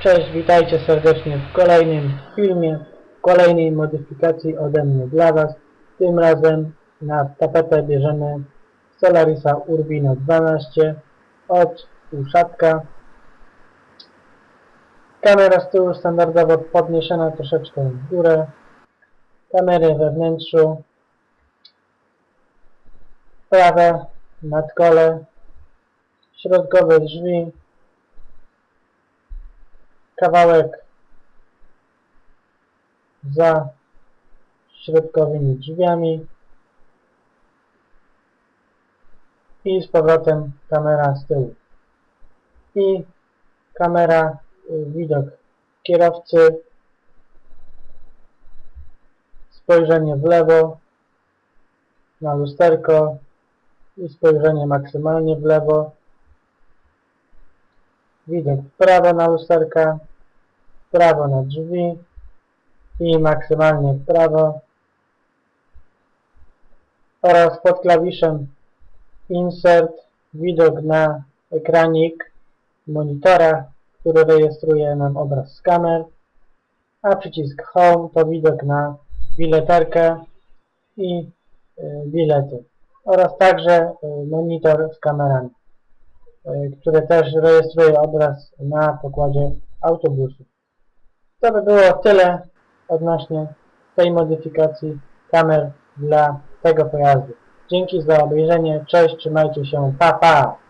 Cześć, witajcie serdecznie w kolejnym filmie, w kolejnej modyfikacji ode mnie dla Was. Tym razem na tapetę bierzemy Solarisa Urbino 12 od uszatka. Kamera z tyłu standardowo podniesiona troszeczkę w górę. Kamery we wnętrzu. Prawe nadkole. Środkowe drzwi kawałek za środkowymi drzwiami i z powrotem kamera z tyłu. I kamera y, widok kierowcy spojrzenie w lewo na lusterko i spojrzenie maksymalnie w lewo widok prawo na lusterka, prawo na drzwi i maksymalnie prawo oraz pod klawiszem Insert widok na ekranik monitora, który rejestruje nam obraz z kamer, a przycisk Home to widok na bileterkę i y, bilety oraz także y, monitor z kamerami które też rejestruje obraz na pokładzie autobusu. To by było tyle odnośnie tej modyfikacji kamer dla tego pojazdu. Dzięki za obejrzenie, cześć, trzymajcie się, pa pa!